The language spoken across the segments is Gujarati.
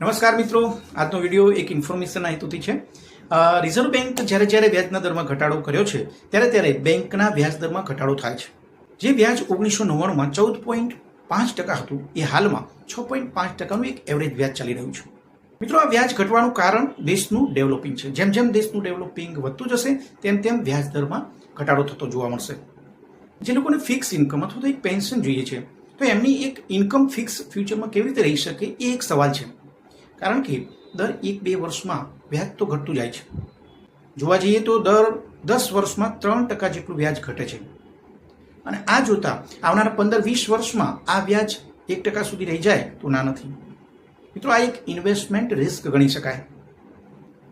નમસ્કાર મિત્રો. આજનો વીડિયો એક ઇન્ફોર્મેશન હેતુથી છે. રિઝર્વ બેંક જ્યારે જ્યારે વ્યાજના દરમાં ઘટાડો કર્યો છે, ત્યારે ત્યારે બેંકના વ્યાજ દરમાં ઘટાડો થાય છે. જે વ્યાજ ઓગણીસો નવ્વાણુંમાં ચૌદ પોઈન્ટ પાંચ ટકા હતું, એ હાલમાં છ પોઈન્ટ પાંચ ટકાનું એક એવરેજ વ્યાજ ચાલી રહ્યું છે. મિત્રો, આ વ્યાજ ઘટવાનું કારણ દેશનું ડેવલપિંગ છે. જેમ જેમ દેશનું ડેવલપિંગ વધતું જશે, તેમ તેમ વ્યાજ દરમાં ઘટાડો થતો જોવા મળશે. જે લોકોને ફિક્સ ઇન્કમ અથવા તો એક પેન્શન જોઈએ છે, તો એમની એક ઇન્કમ ફિક્સ ફ્યુચરમાં કેવી રીતે રહી શકે, એ એક સવાલ છે. કારણ કે દર એક બે વર્ષમાં વ્યાજ તો ઘટતું જાય છે. જોવા જઈએ તો દર દસ વર્ષમાં ત્રણ ટકા જેટલું વ્યાજ ઘટે છે. અને આ જોતા આવનારા પંદર વીસ વર્ષમાં આ વ્યાજ એક ટકા સુધી રહી જાય તો ના નથી. મિત્રો, આ એક ઇન્વેસ્ટમેન્ટ રિસ્ક ગણી શકાય.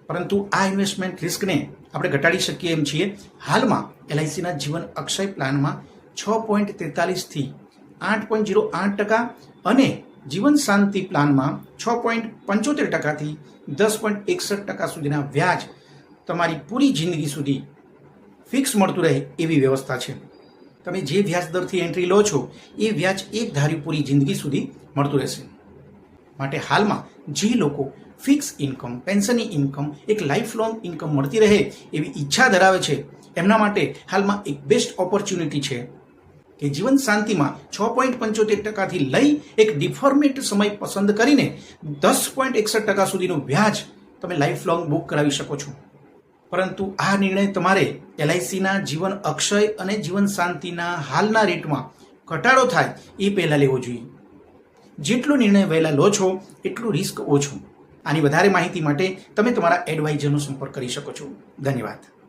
પરંતુ આ ઇન્વેસ્ટમેન્ટ રિસ્કને આપણે ઘટાડી શકીએ એમ છીએ. હાલમાં એલઆઈસીના જીવન અક્ષય પ્લાનમાં છ પોઈન્ટ તેતાલીસથી આઠ પોઈન્ટ જીરો આઠ ટકા અને જીવન શાંતિ પ્લાનમાં છ પોઈન્ટ પંચોતેર ટકાથી દસ પોઈન્ટ એકસઠ ટકા સુધીના વ્યાજ તમારી પૂરી જિંદગી સુધી ફિક્સ મળતું રહે એવી વ્યવસ્થા છે. તમે જે વ્યાજ દરથી એન્ટ્રી લો છો, એ વ્યાજ એક ધારી પૂરી જિંદગી સુધી મળતું રહેશે. માટે હાલમાં જે લોકો ફિક્સ ઇન્કમ, પેન્શનની ઇન્કમ, એક લાઈફ લોંગ ઇન્કમ મળતી રહે એવી ઈચ્છા ધરાવે છે, એમના માટે હાલમાં એક બેસ્ટ ઓપોર્ચ્યુનિટી છે. કે જીવન શાંતિમાં છ પોઈન્ટ પંચોતેર ટકાથી લઈ એક ડિફોર્મેટ સમય પસંદ કરીને દસ પોઈન્ટ એકસઠ ટકા સુધીનું વ્યાજ તમે લાઈફ લોંગ બુક કરાવી શકો છો. પરંતુ આ નિર્ણય તમારે એલઆઈસીના જીવન અક્ષય અને જીવન શાંતિના હાલના રેટમાં ઘટાડો થાય એ પહેલાં લેવો જોઈએ. જેટલો નિર્ણય વહેલા લો છો, એટલું રિસ્ક ઓછું. આની વધારે માહિતી માટે તમે તમારા એડવાઇઝરનો સંપર્ક કરી શકો છો. ધન્યવાદ.